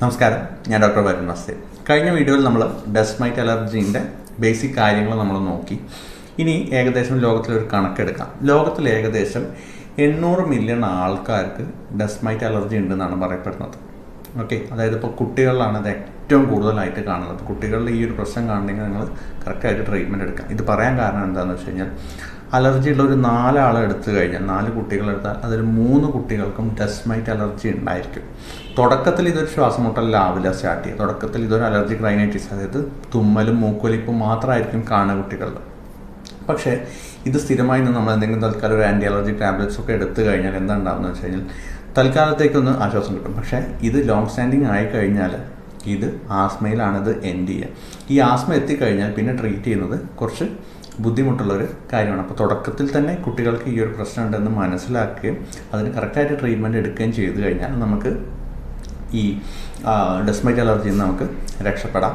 നമസ്കാരം. ഞാൻ ഡോക്ടർ വരുൺ നസ്തേ കഴിഞ്ഞ വീഡിയോയിൽ നമ്മൾ ഡെസ്മൈറ്റ് അലർജീന്റെ ബേസിക് കാര്യങ്ങൾ നമ്മൾ നോക്കി. ഇനി ഏകദേശം ലോകത്തിലൊരു കണക്കെടുക്കാം. ലോകത്തിൽ ഏകദേശം എണ്ണൂറ് മില്യൺ ആൾക്കാർക്ക് ഡെസ്മൈറ്റ് അലർജി ഉണ്ടെന്നാണ് പറയപ്പെടുന്നത്. ഓക്കെ? അതായത് ഇപ്പോൾ കുട്ടികളിലാണ് ഇത് ഏറ്റവും കൂടുതലായിട്ട് കാണുന്നത്. കുട്ടികളിൽ ഈ ഒരു പ്രശ്നം കാണണമെങ്കിൽ നിങ്ങൾ കറക്റ്റായിട്ട് ട്രീറ്റ്മെന്റ് എടുക്കാം. ഇത് പറയാൻ കാരണം എന്താണെന്ന് വെച്ച് കഴിഞ്ഞാൽ അലർജി ഉള്ള ഒരു നാലാളെ എടുത്തു കഴിഞ്ഞാൽ നാല് കുട്ടികളെടുത്താൽ അതിൽ മൂന്ന് കുട്ടികൾക്കും ഡെസ്മൈറ്റ് അലർജി ഉണ്ടായിരിക്കും. തുടക്കത്തിൽ ഇതൊരു ശ്വാസമുട്ടലാവില്ല സ്റ്റാർട്ട് ചെയ്യുക. തുടക്കത്തിൽ ഇതൊരു അലർജി ക്രൈനൈറ്റിസ് അതായത് തുമ്മലും മൂക്കൊലിപ്പും മാത്രമായിരിക്കും കാണുക കുട്ടികളുടെ പക്ഷേ ഇത് സ്ഥിരമായി നമ്മൾ എന്തെങ്കിലും തൽക്കാലം ഒരു ആന്റി അലർജി ടാബ്ലറ്റ്സ് ഒക്കെ എടുത്തു കഴിഞ്ഞാൽ എന്താ ഉണ്ടാകുന്നത് വെച്ച് കഴിഞ്ഞാൽ തൽക്കാലത്തേക്കൊന്ന് ആശ്വാസം കിട്ടും. പക്ഷേ ഇത് ലോങ് സ്റ്റാൻഡിങ് ആയി കഴിഞ്ഞാൽ ഇത് ആസ്മയിലാണ് ഇത് എൻഡ് ചെയ്യുക ഈ ആസ്മ എത്തിക്കഴിഞ്ഞാൽ പിന്നെ ട്രീറ്റ് ചെയ്യുന്നത് കുറച്ച് ബുദ്ധിമുട്ടുള്ളൊരു കാര്യമാണ്. അപ്പോൾ തുടക്കത്തിൽ തന്നെ കുട്ടികൾക്ക് ഈ ഒരു പ്രശ്നം ഉണ്ടെന്ന് മനസ്സിലാക്കുകയും അതിന് കറക്റ്റായിട്ട് ട്രീറ്റ്മെന്റ് എടുക്കുകയും ചെയ്തു കഴിഞ്ഞാൽ നമുക്ക് ഈ ഡെസ്മൈറ്റ് അലർജിയിൽ നിന്ന് നമുക്ക് രക്ഷപ്പെടാം.